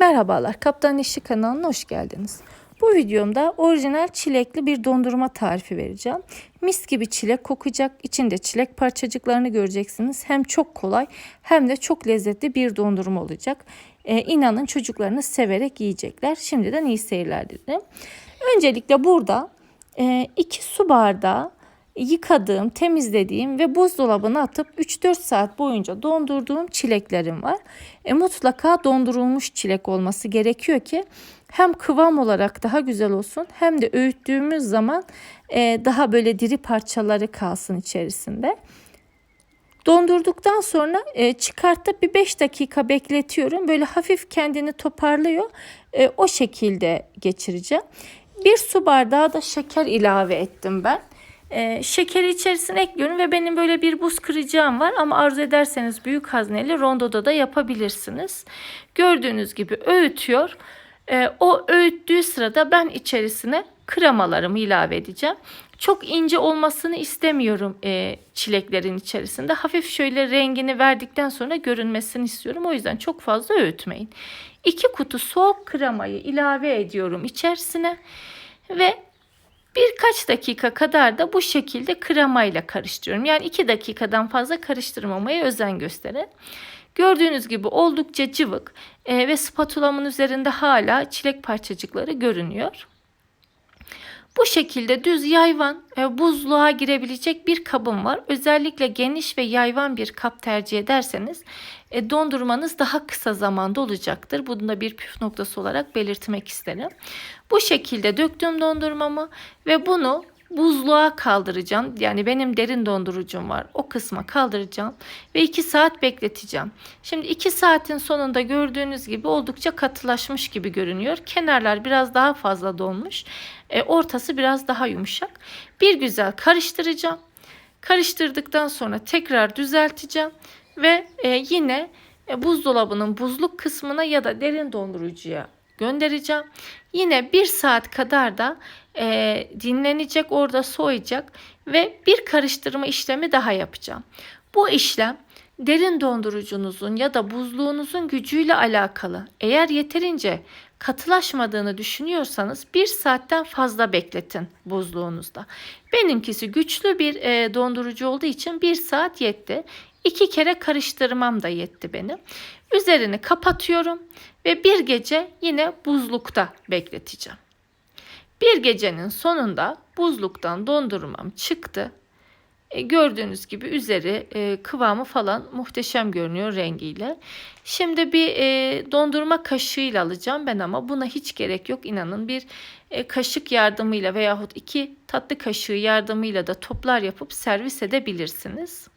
Merhabalar, Kaptan İşi kanalına hoş geldiniz. Bu videomda orijinal çilekli bir dondurma tarifi vereceğim. Mis gibi çilek kokacak, içinde çilek parçacıklarını göreceksiniz. Hem çok kolay hem de çok lezzetli bir dondurma olacak. Ee, inanın çocuklarınız severek yiyecekler. Şimdiden iyi seyirler dilerim. Öncelikle burada 2 su bardağı yıkadığım, temizlediğim ve buzdolabına atıp 3-4 saat boyunca dondurduğum çileklerim var. E, mutlaka dondurulmuş çilek olması gerekiyor ki hem kıvam olarak daha güzel olsun hem de öğüttüğümüz zaman e, daha böyle diri parçaları kalsın içerisinde. Dondurduktan sonra e, çıkartıp bir 5 dakika bekletiyorum. Böyle hafif kendini toparlıyor. E, o şekilde geçireceğim. Bir su bardağı da şeker ilave ettim ben. E, şekeri içerisine ekliyorum ve benim böyle bir buz kıracağım var ama arzu ederseniz büyük hazneli rondoda da yapabilirsiniz. Gördüğünüz gibi öğütüyor. E, o öğüttüğü sırada ben içerisine kremalarımı ilave edeceğim. Çok ince olmasını istemiyorum e, çileklerin içerisinde. Hafif şöyle rengini verdikten sonra görünmesini istiyorum. O yüzden çok fazla öğütmeyin. 2 kutu soğuk kremayı ilave ediyorum içerisine ve birkaç dakika kadar da bu şekilde kremayla karıştırıyorum. Yani 2 dakikadan fazla karıştırmamaya özen gösterin. Gördüğünüz gibi oldukça cıvık e, ve spatulamın üzerinde hala çilek parçacıkları görünüyor. Bu şekilde düz yayvan ve buzluğa girebilecek bir kabım var. Özellikle geniş ve yayvan bir kap tercih ederseniz e, dondurmanız daha kısa zamanda olacaktır. Bunu da bir püf noktası olarak belirtmek isterim. Bu şekilde döktüm dondurmamı ve bunu buzluğa kaldıracağım. Yani benim derin dondurucum var. O kısma kaldıracağım ve 2 saat bekleteceğim. Şimdi 2 saatin sonunda gördüğünüz gibi oldukça katılaşmış gibi görünüyor. Kenarlar biraz daha fazla donmuş. E, ortası biraz daha yumuşak. Bir güzel karıştıracağım. Karıştırdıktan sonra tekrar düzelteceğim ve e, yine e, buzdolabının buzluk kısmına ya da derin dondurucuya göndereceğim. Yine bir saat kadar da e, dinlenecek orada soğuyacak ve bir karıştırma işlemi daha yapacağım. Bu işlem derin dondurucunuzun ya da buzluğunuzun gücüyle alakalı. Eğer yeterince katılaşmadığını düşünüyorsanız bir saatten fazla bekletin buzluğunuzda. Benimkisi güçlü bir e, dondurucu olduğu için bir saat yetti. İki kere karıştırmam da yetti benim. Üzerini kapatıyorum ve bir gece yine buzlukta bekleteceğim. Bir gecenin sonunda buzluktan dondurmam çıktı. E, gördüğünüz gibi üzeri e, kıvamı falan muhteşem görünüyor rengiyle. Şimdi bir e, dondurma kaşığıyla alacağım ben ama buna hiç gerek yok. İnanın bir kaşık yardımıyla veyahut iki tatlı kaşığı yardımıyla da toplar yapıp servis edebilirsiniz.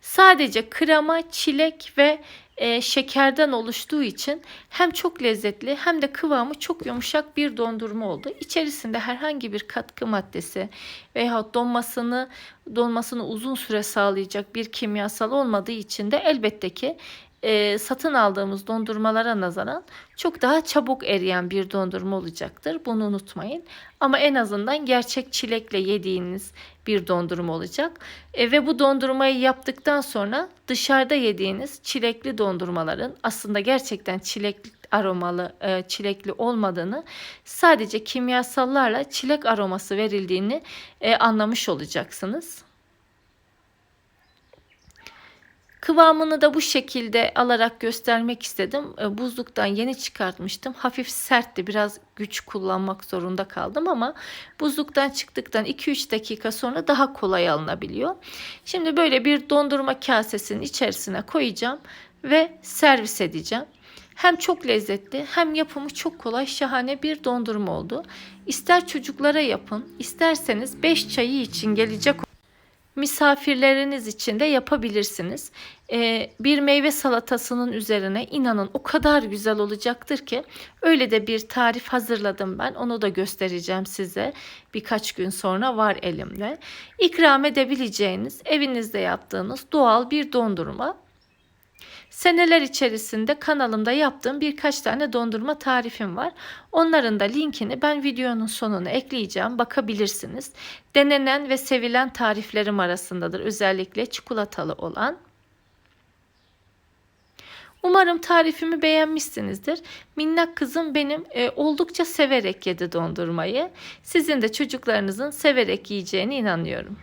Sadece krema, çilek ve e, şekerden oluştuğu için hem çok lezzetli hem de kıvamı çok yumuşak bir dondurma oldu. İçerisinde herhangi bir katkı maddesi veya donmasını donmasını uzun süre sağlayacak bir kimyasal olmadığı için de elbette ki e, satın aldığımız dondurmalara nazaran çok daha çabuk eriyen bir dondurma olacaktır. Bunu unutmayın. Ama en azından gerçek çilekle yediğiniz bir dondurma olacak. E, ve bu dondurmayı yaptıktan sonra dışarıda yediğiniz çilekli dondurmaların aslında gerçekten çilekli aromalı, e, çilekli olmadığını, sadece kimyasallarla çilek aroması verildiğini e, anlamış olacaksınız. Kıvamını da bu şekilde alarak göstermek istedim. E, buzluktan yeni çıkartmıştım. Hafif sertti. Biraz güç kullanmak zorunda kaldım ama buzluktan çıktıktan 2-3 dakika sonra daha kolay alınabiliyor. Şimdi böyle bir dondurma kasesinin içerisine koyacağım ve servis edeceğim. Hem çok lezzetli hem yapımı çok kolay şahane bir dondurma oldu. İster çocuklara yapın isterseniz 5 çayı için gelecek misafirleriniz için de yapabilirsiniz. Ee, bir meyve salatasının üzerine inanın o kadar güzel olacaktır ki öyle de bir tarif hazırladım ben. Onu da göstereceğim size. Birkaç gün sonra var elimde. İkram edebileceğiniz evinizde yaptığınız doğal bir dondurma. Seneler içerisinde kanalımda yaptığım birkaç tane dondurma tarifim var. Onların da linkini ben videonun sonuna ekleyeceğim. Bakabilirsiniz. Denenen ve sevilen tariflerim arasındadır. Özellikle çikolatalı olan. Umarım tarifimi beğenmişsinizdir. Minnak kızım benim e, oldukça severek yedi dondurmayı. Sizin de çocuklarınızın severek yiyeceğine inanıyorum.